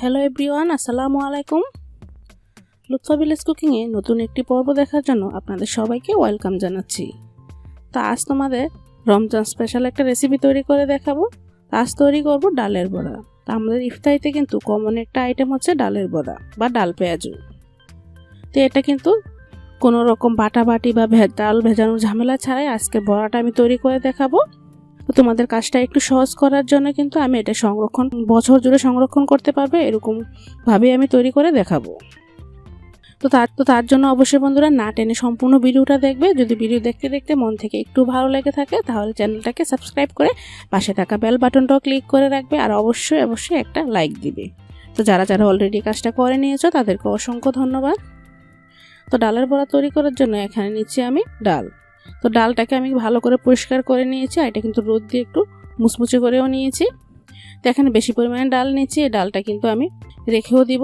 Hello everyone আসসালামু আলাইকুম Lutfa village কুকিংয়ে নতুন একটি পর্ব দেখার জন্য আপনাদের সবাইকে ওয়েলকাম জানাচ্ছি। তা আজ তোমাদের রমজান স্পেশাল একটা রেসিপি তৈরি করে দেখাবো। আজ তৈরি করব ডালের বড়া। তা আমাদের ইফতারিতে কিন্তু কমন একটা আইটেম হচ্ছে ডালের বড়া বা ডাল পেঁয়াজু। তো এটা কিন্তু কোনো রকম বাটাবাটি বা ডাল ভেজানোর ঝামেলা ছাড়াই আজকে বড়াটা আমি তৈরি করে দেখাবো। তোমাদের কাজটা একটু সহজ করার জন্য কিন্তু আমি এটা সংরক্ষণ, বছর জুড়ে সংরক্ষণ করতে পারবে, এরকম ভাবে আমি তৈরি করে দেখাবো। তো তার তো তার জন্য অবশ্যই বন্ধুরা না টেনে সম্পূর্ণ ভিডিওটা দেখবে। যদি ভিডিও দেখতে দেখতে মন থেকে একটু ভালো লেগে থাকে, তাহলে চ্যানেলটাকে সাবস্ক্রাইব করে পাশে থাকা বেল বাটনটাও ক্লিক করে রাখবে আর অবশ্যই অবশ্যই একটা লাইক দিবে। তো যারা যারা অলরেডি কাজটা করে নিয়েছো, তাদেরকে অসংখ্য ধন্যবাদ। তো ডালের বড়া তৈরি করার জন্য এখানে নিচ্ছি আমি ডাল। তো ডালটাকে আমি ভালো করে পরিষ্কার করে নিয়েছি, আর এটা কিন্তু রোদ দিয়ে একটু মুচমুচে করেও নিয়েছি। তো এখানে বেশি পরিমাণে ডাল নিয়েছি, এই ডালটা কিন্তু আমি রেখেও দিব।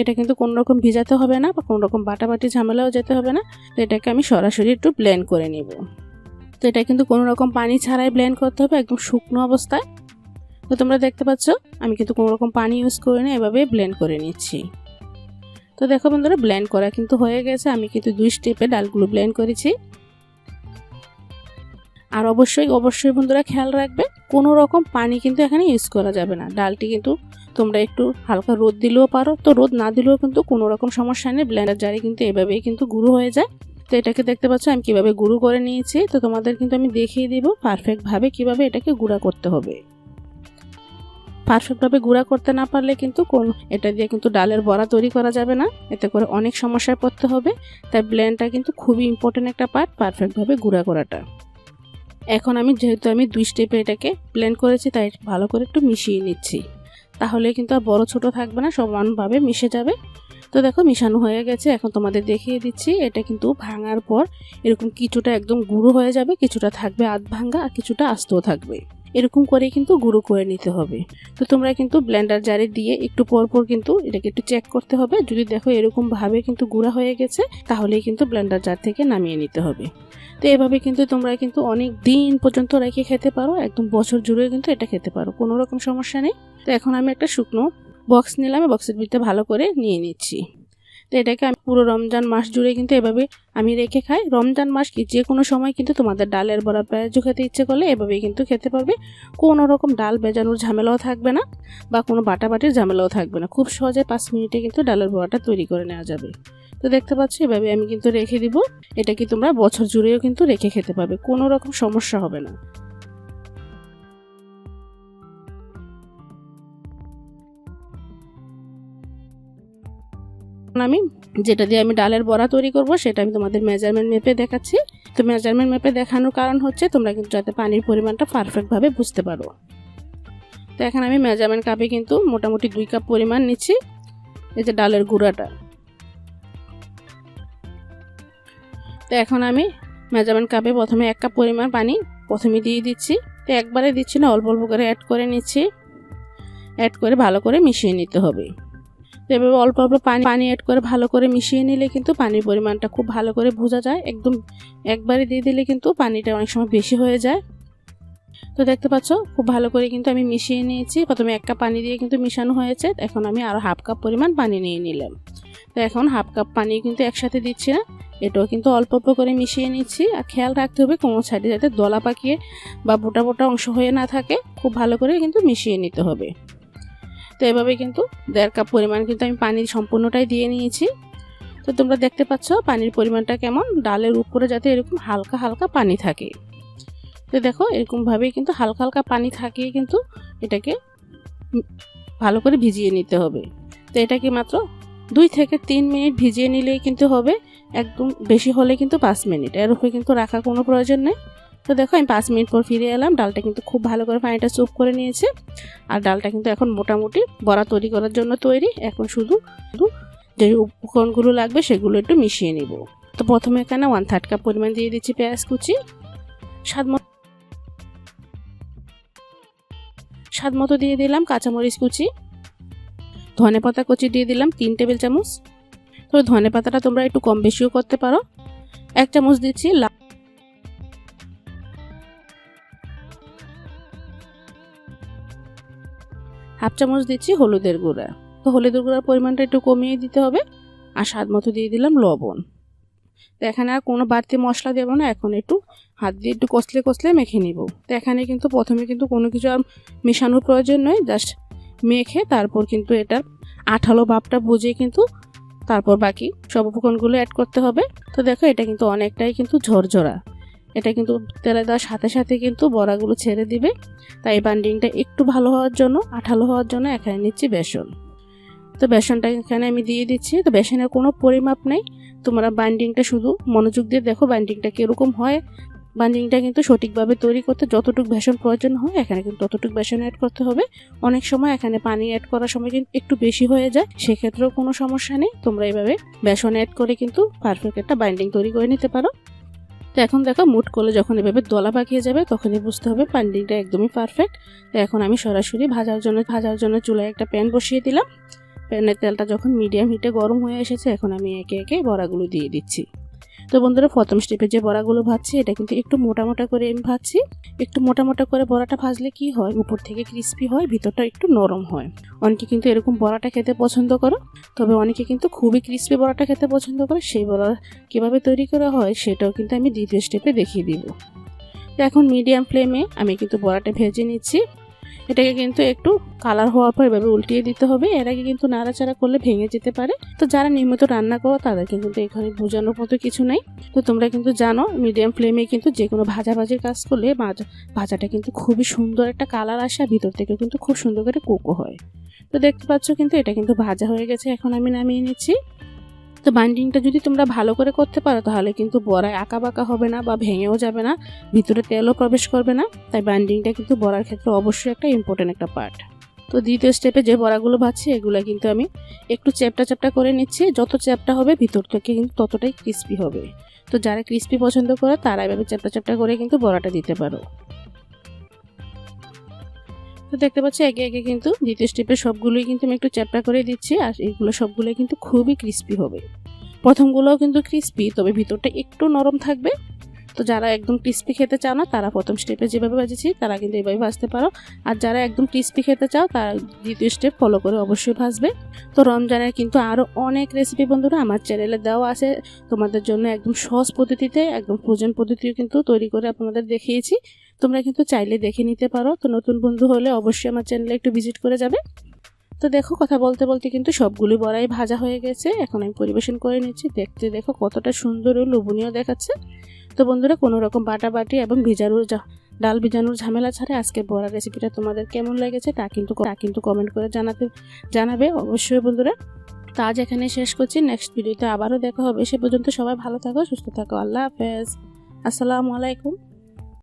এটা কিন্তু কোনো রকম ভিজাতে হবে না বা কোনো রকম বাটাবাটি ঝামেলাও যেতে হবে না। তো এটাকে আমি সরাসরি একটু ব্লেন্ড করে নিব। তো এটা কিন্তু কোনো রকম পানি ছাড়াই ব্লেন্ড করতে হবে, একদম শুকনো অবস্থায়। তো তোমরা দেখতে পাচ্ছ, আমি কিন্তু কোনো রকম পানি ইউজ করি না এভাবে ব্লেন্ড করে নিচ্ছি। তো দেখো বন্ধুরা ব্লেন্ড করা কিন্তু হয়ে গেছে। আমি কিন্তু দুই স্টেপে ডালগুলো ব্লেন্ড করেছি। আর অবশ্যই অবশ্যই বন্ধুরা খেয়াল রাখবে, কোনো রকম পানি কিন্তু এখানে ইউজ করা যাবে না। ডালটি কিন্তু তোমরা একটু হালকা রোদ দিলেও পারো, তো রোদ না দিলেও কিন্তু কোনো রকম সমস্যা নেই ব্লেন্ডার জারে কিন্তু এভাবেই কিন্তু গুঁড়ো হয়ে যায়। তো এটাকে দেখতে পাচ্ছ, আমি কীভাবে গুঁড়ো করে নিয়েছি, তো তোমাদের কিন্তু আমি দেখিয়ে দিব পারফেক্টভাবে কীভাবে এটাকে গুঁড়া করতে হবে। পারফেক্টভাবে গুঁড়া করতে না পারলে কিন্তু কোন, এটা দিয়ে কিন্তু ডালের বড়া তৈরি করা যাবে না, এতে করে অনেক সমস্যায় পড়তে হবে, তাই ব্লেন্ডটা কিন্তু খুবই ইম্পর্টেন্ট একটা পার্ট পারফেক্টভাবে গুঁড়া করাটা। এখন আমি যেহেতু আমি দুই স্টেপে এটাকে প্লেন করেছি, তাই ভালো করে একটু মিশিয়ে নিচ্ছি। তাহলে কিন্তু আর বড়ো ছোটো থাকবে না সমানভাবে মিশে যাবে। তো দেখো মিশানো হয়ে গেছে, এখন তোমাদের দেখিয়ে দিচ্ছি, এটা কিন্তু ভাঙার পর এরকম কিছুটা একদম গুঁড়ো হয়ে যাবে, কিছুটা থাকবে আধ ভাঙ্গা আর কিছুটা আস্তও থাকবে। এরকম করে কিন্তু গুঁড়ো করে নিতে হবে। তো তোমরা কিন্তু ব্লেন্ডার জারে দিয়ে একটু পর পর কিন্তু এটাকে একটু চেক করতে হবে। যদি দেখো এরকম ভাবে কিন্তু গুঁড়া হয়ে গেছে, তাহলেই কিন্তু ব্লেন্ডার জার থেকে নামিয়ে নিতে হবে। তো এভাবে কিন্তু তোমরা কিন্তু অনেক দিন পর্যন্ত রেখে খেতে পারো, একদম বছর জুড়ে কিন্তু এটা খেতে পারো, কোনো রকম সমস্যা নেই। তো এখন আমি একটা শুকনো বক্স নিলাম বক্সের ভিতরে ভালো করে নিয়ে নিচ্ছি। তো এটাকে আমি পুরো রমজান মাস জুড়ে কিন্তু এভাবে আমি রেখে খাই। রমজান মাস কি যে কোনো সময় কিন্তু তোমাদের ডালের বড়া পেঁয়াজও খেতে ইচ্ছে করলে এভাবেই কিন্তু খেতে পারবে। কোনো রকম ডাল বেজানোর ঝামেলাও থাকবে না বা কোনো বাটাবাটির ঝামেলাও থাকবে না। খুব সহজে পাঁচ মিনিটে কিন্তু ডালের বড়াটা তৈরি করে নেওয়া যাবে। তো দেখতে পাচ্ছ এভাবে আমি কিন্তু রেখে দিব। এটা কি তোমরা বছর জুড়েও কিন্তু রেখে খেতে পারবে। কোনো রকম সমস্যা হবে না। আমি, যেটা দিয়ে আমি ডালের বড়া তৈরি করব, সেটা আমি তোমাদের মেজারমেন্ট মেপে দেখাচ্ছি। তো মেজারমেন্ট মেপে দেখানোর কারণ হচ্ছে তোমরা কিন্তু যাতে পানির পরিমাণটা পারফেক্টভাবে বুঝতে পারো। তো এখন আমি মেজারমেন্ট কাপে কিন্তু মোটামুটি দুই কাপ পরিমাণ নিচ্ছি, এই যে ডালের গুঁড়াটা। তো এখন আমি মেজারমেন্ট কাপে প্রথমে এক কাপ পরিমাণ পানি প্রথমে দিয়ে দিচ্ছি। তো একবারে দিচ্ছি না, অল্প অল্প করে অ্যাড করে নিচ্ছি। অ্যাড করে ভালো করে মিশিয়ে নিতে হবে। তো এভাবে অল্প অল্প পানি পানি অ্যাড করে ভালো করে মিশিয়ে নিলে কিন্তু পানির পরিমাণটা খুব ভালো করে বোঝা যায়। একদম একবারে দিয়ে দিলে কিন্তু পানিটা অনেক সময় বেশি হয়ে যায়। তো দেখতে পাচ্ছ, খুব ভালো করে কিন্তু আমি মিশিয়ে নিয়েছি। প্রথমে এক কাপ পানি দিয়ে কিন্তু মিশানো হয়েছে। এখন আমি আরও হাফ কাপ পরিমাণ পানি নিয়ে নিলাম। তো এখন হাফ কাপ পানি কিন্তু একসাথে দিচ্ছি না। এটাও কিন্তু অল্প অল্প করে মিশিয়ে নিচ্ছি। আর খেয়াল রাখতে হবে কোনো সাইডে যাতে দলা পাকিয়ে বা বোটা বোটা অংশ হয়ে না থাকে। খুব ভালো করে কিন্তু মিশিয়ে নিতে হবে। তো এভাবে কিন্তু দেড় কাপ পরিমাণ কিন্তু আমি পানি সম্পূর্ণটাই দিয়ে নিয়েছি। তো তোমরা দেখতে পাচ্ছ পানির পরিমাণটা কেমন? ডালের উপরে যাতে এরকম হালকা হালকা পানি থাকে। তো দেখো এরকমভাবেই কিন্তু হালকা হালকা পানি থাকিয়ে কিন্তু এটাকে ভালো করে ভিজিয়ে নিতে হবে। তো এটাকে মাত্র দুই থেকে তিন মিনিট ভিজিয়ে নিলেই কিন্তু হবে। একদম বেশি হলে কিন্তু পাঁচ মিনিট। এর উপরে কিন্তু রাখার কোনো প্রয়োজন নেই। তো দেখো, আমি পাঁচ মিনিট পর ফিরে এলাম। ডালটা কিন্তু খুব ভালো করে পানিটা চুপ করে নিয়েছে। আর ডালটা কিন্তু এখন মোটামুটি বড়া তৈরি করার জন্য তৈরি। এখন শুধু শুধু যে উপকরণগুলো লাগবে সেগুলো একটু মিশিয়ে নিব। তো প্রথমে এখানে ওয়ান থার্ড কাপ পরিমাণ দিয়ে দিচ্ছি পেঁয়াজ কুচি। স্বাদ মতো স্বাদ মতো দিয়ে দিলাম কাঁচামরিচ কুচি। ধনে পাতা কুচি দিয়ে দিলাম তিন টেবিল চামচ। তো ধনে পাতাটা তোমরা একটু কম বেশিও করতে পারো। এক চামচ দিচ্ছি লাল হাফ চামচ দিচ্ছি হলুদের গুঁড়া। তো হলুদের গুঁড়ার পরিমাণটা একটু কমিয়ে দিতে হবে আর স্বাদ মতো দিয়ে দিলাম লবণ। তো এখানে আর কোনো বাড়তি মশলা দেবো না, এখন একটু হাত দিয়ে একটু কষলে কষলে মেখে নিব। তো এখানে কিন্তু প্রথমে কিন্তু কোনো কিছু আর মেশানোর প্রয়োজন নয়, জাস্ট মেখে তারপর কিন্তু এটার আঠালো ভাবটা বুঝে কিন্তু তারপর বাকি সব উপকরণগুলো অ্যাড করতে হবে। তো দেখো এটা কিন্তু অনেকটাই কিন্তু ঝরঝরা। এটা কিন্তু তেলে দেওয়ার সাথে সাথে কিন্তু বড়াগুলো ছেড়ে দিবে। তাই বান্ডিংটা একটু ভালো হওয়ার জন্য আঠালো হওয়ার জন্য এখানে নিচ্ছি বেসন। তো বেসনটা এখানে আমি দিয়ে দিচ্ছি। তো বেসনের কোনো পরিমাপ নেই। তোমরা বাইন্ডিংটা শুধু মনোযোগ দিয়ে দেখো বাইন্ডিংটা কীরকম হয়। বাইন্ডিংটা কিন্তু সঠিকভাবে তৈরি করতে যতটুকু বেসন প্রয়োজন হয় এখানে কিন্তু ততটুকু বেসন অ্যাড করতে হবে। অনেক সময় এখানে পানি অ্যাড করার সময় কিন্তু একটু বেশি হয়ে যায়। সেক্ষেত্রেও কোনো সমস্যা নেই। তোমরা এইভাবে বেসন অ্যাড করে কিন্তু পারফেক্ট একটা বাইন্ডিং তৈরি করে নিতে পারো। তো এখন দেখো, মুট করলে যখন এভাবে দলা পাকিয়ে যাবে, তখনই বুঝতে হবে পান্ডিংটা একদমই পারফেক্ট তো এখন আমি সরাসরি ভাজার জন্য ভাজার জন্য চুলায় একটা প্যান বসিয়ে দিলাম। প্যানের তেলটা যখন মিডিয়াম হিটে গরম হয়ে এসেছে, এখন আমি একে একে বড়াগুলো দিয়ে দিচ্ছি। তো বন্ধুরা, প্রথম স্টেপে যে বড়াগুলো ভাজছি, এটা কিন্তু একটু মোটা মোটা করে আমি ভাজছি। একটু মোটা মোটা করে বড়াটা ভাজলে কি হয়? উপর থেকে ক্রিস্পি হয়, ভিতরটা একটু নরম হয়। অনেকে কিন্তু এরকম বড়াটা খেতে পছন্দ করো, তবে অনেকে কিন্তু খুবই ক্রিস্পি বড়াটা খেতে পছন্দ করে। সেই বড়া কীভাবে তৈরি করা হয়, সেটাও কিন্তু আমি দ্বিতীয় স্টেপে দেখিয়ে দিব। এখন মিডিয়াম ফ্লেমে আমি কিন্তু বড়াটা ভেজে নিচ্ছি। এটাকে কিন্তু একটু কালার হওয়ার পর এভাবে উল্টিয়ে দিতে হবে। এর আগে কিন্তু নাড়াচাড়া করলে ভেঙে যেতে পারে। তো যারা নিয়মিত রান্না করো, তাদেরকে কিন্তু এখানে বোঝানোর মতো কিছু নাই। তো তোমরা কিন্তু জানো মিডিয়াম ফ্লেমে কিন্তু যে কোনো ভাজাভাজির কাজ করলে ভাজাটা কিন্তু খুবই সুন্দর একটা কালার আসে আর ভিতর থেকে কিন্তু খুব সুন্দর করে কোকো হয়। তো দেখতে পাচ্ছ কিন্তু এটা কিন্তু ভাজা হয়ে গেছে। এখন আমি নামিয়ে নিচ্ছি। তো বাইন্ডিংটা যদি তোমরা ভালো করে করতে পারো, তাহলে কিন্তু বড়ায় আঁকা বাঁকা হবে না বা ভেঙেও যাবে না, ভিতরে তেলও প্রবেশ করবে না। তাই বাইন্ডিংটা কিন্তু বড়ার ক্ষেত্রে অবশ্যই একটা ইম্পর্টেন্ট একটা পার্ট তো দ্বিতীয় স্টেপে যে বড়াগুলো ভাজছি, এগুলো কিন্তু আমি একটু চ্যাপটা চ্যাপটা করে নিচ্ছি। যত চ্যাপটা হবে, ভিতর থেকে কিন্তু ততটাই ক্রিস্পি হবে। তো যারা ক্রিস্পি পছন্দ করে, তারা এভাবে চ্যাপটা চ্যাপটা করে কিন্তু বড়াটা দিতে পারো। তো দেখতে পাচ্ছি একে একে কিন্তু দ্বিতীয় স্টেপে সবগুলোই কিন্তু আমি একটু চ্যাপটা করে দিচ্ছি, আর এগুলো সবগুলোই কিন্তু খুবই ক্রিস্পি হবে। প্রথমগুলোও কিন্তু ক্রিস্পি তবে ভিতরটা একটু নরম থাকবে। তো যারা একদম ক্রিস্পি খেতে চাও না, তারা প্রথম স্টেপে যেভাবে ভাজেছি, তারা কিন্তু এভাবে ভাজতে পারো। আর যারা একদম ক্রিস্পি খেতে চাও, তারা দ্বিতীয় স্টেপ ফলো করে অবশ্যই ভাজবে। তো রমজানের কিন্তু আরও অনেক রেসিপি বন্ধুরা আমার চ্যানেলে দেওয়া আছে। তোমাদের জন্য একদম সহজ পদ্ধতিতে, একদম ফ্রোজেন পদ্ধতিও কিন্তু তৈরি করে আপনাদের দেখিয়েছি। তোমরা কিন্তু চাইলে দেখে নিতে পারো। তো নতুন বন্ধু হলে অবশ্যই আমার চ্যানেলে একটু ভিজিট করে যাবে। তো দেখো কথা বলতে বলতে কিন্তু সবগুলি বড়াই ভাজা হয়ে গেছে। এখন আমি পরিবেশন করে নিচ্ছি। দেখতে দেখো কতটা সুন্দর ও লোভনীয় দেখাচ্ছে। তো বন্ধুরা, কোনো রকম বাটাবাটি এবং ভিজানোর ডাল ভিজানোর ঝামেলা ছাড়া আজকে বড়া রেসিপিটা তোমাদের কেমন লেগেছে তা কিন্তু তা কিন্তু কমেন্ট করে জানাতে, জানাবে অবশ্যই বন্ধুরা। তা আজ এখানে শেষ করছি। নেক্সট ভিডিওতে আবারও দেখা হবে। সে পর্যন্ত সবাই ভালো থাকো, সুস্থ থাকো। আল্লাহ হাফেজ। আসসালামু আলাইকুম।